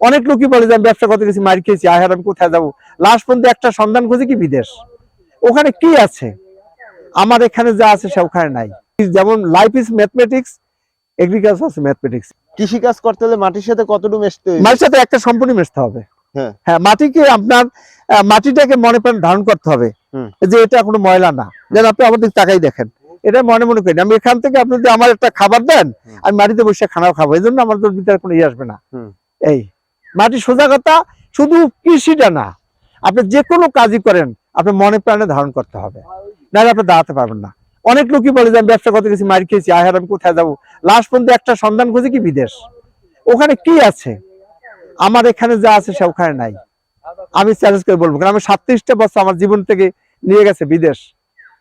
অনেক লোকই বলে যে আমি ব্যবসা করতে গেছি মার খেয়েছি আহার আমি কোথায় যাব? লাস্ট পর্যন্ত একটা সন্ধান খুঁজে কি বিদেশ? ওখানে কি আছে? আমার এখানে যা আছে সে ওখানে নাই। যেমন লাইফ ইজ ম্যাথমেটিক্স এগ্রিকালচার আছে ম্যাথমেটিক্স কৃষি কাজ করতে হলে মাটির সাথে কতটুকু মেশতে হইবে? মাটির সাথে একটা সম্পূর্ণ মিশতে হবে। হ্যাঁ। হ্যাঁ মাটিকে আপনার মাটিটাকে মনে প্রাণ ধারণ করতে হবে। যে এটা কোনো ময়লা না। যেন আপনি আমাদের তাকাই দেখেন। এটা মনে মনে করেন। আমি এখান থেকে আপনি যদি আমার একটা খাবার দেন। আমি মাটিতে বসে খানাও খাব। এই জন্য আমার তোর ভিতরে কোনো ইয়ে আসবে না। এই। মাটি সোজা কথা, শুধু কৃষিটা না, আপনি যে কোনো কাজই করেন আপনি মনে প্রাণে ধারণ করতে হবে। নাহলে আপনি দাঁড়াতে পারবেন না। অনেক লোকই বলে যে, আমি ব্যবসা করতে গেছি, মার খেয়েছি আহার আমি কোথায় যাব? লাস্ট পর্যন্ত একটা সন্ধান খুঁজে কি বিদেশ? ওখানে কি আছে? আমার এখানে যা আছে সে ওখানে নাই। আমি চ্যালেঞ্জ করে বলব, কারণ আমি সাতত্রিশটা বছর আমার জীবন থেকে নিয়ে গেছে বিদেশ।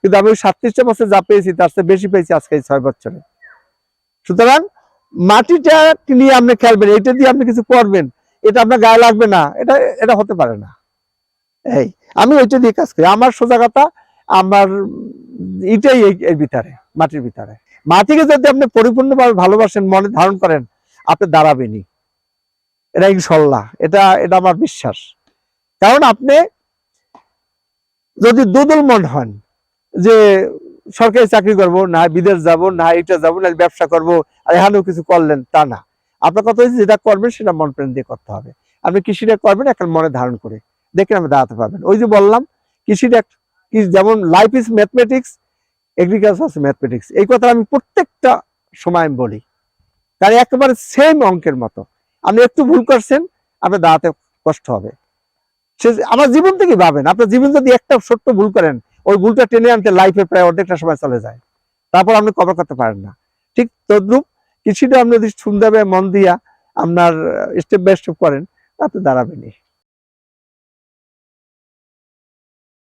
কিন্তু আমি ওই সাতত্রিশটা বছর যা পেয়েছি, তার চেয়ে বেশি পেয়েছি আজকে এই ছয় বছরে। সুতরাং মাটিটা নিয়ে আপনি খেলবেন এটা দিয়ে আপনি কিছু করবেন। এটা আপনার গায়ে লাগবে না, এটা এটা হতে পারে না। এই, আমি ওইটা দিয়ে কাজ করি। আমার সোজা কথা আমার এটাই এর ভিতরে, মাটির ভিতরে। মাটিকে যদি আপনি পরিপূর্ণভাবে ভালোবাসেন, মনে ধারণ করেন, আপনি দাঁড়াবেনই। এটা ইনশাল্লাহ, এটা এটা আমার বিশ্বাস। কারণ আপনি যদি দুদল মন হন, যে সরকারি চাকরি করব, না বিদেশ যাব, না এটা যাব, না ব্যবসা করব, আর এখানেও কিছু করলেন, তা না। আপনার কথা হচ্ছে যেটা করবেন, সেটা মন প্রেম দিয়ে করতে হবে। আপনি কৃষিটা করবেন, একটা মনে ধারণ করে দেখে আপনি দাঁড়াতে পারবেন। ওই যে বললাম, কৃষিটা যেমন life is mathematics agriculture mathematics এই কথা আমি প্রত্যেকটা সময় আমি বলি। কারণ একেবারে সেম অঙ্কের মতো। আপনি একটু ভুল করছেন, আপনার দাঁড়াতে কষ্ট হবে। সে আমার জীবন থেকে ভাবেন, আপনার জীবন যদি একটা ছোট্ট ভুল করেন, ওই ভুলটা টেনে আনতে লাইফে প্রায় অর্ধেকটা সময় চলে যায়। তারপর আপনি কভার করতে পারেন না। ঠিক তদ্রুপ কৃষিটা আপনি যদি সুন্দরভাবে মন দিয়া আপনার স্টেপ বাই স্টেপ করেন তাতে দাঁড়াবেনই।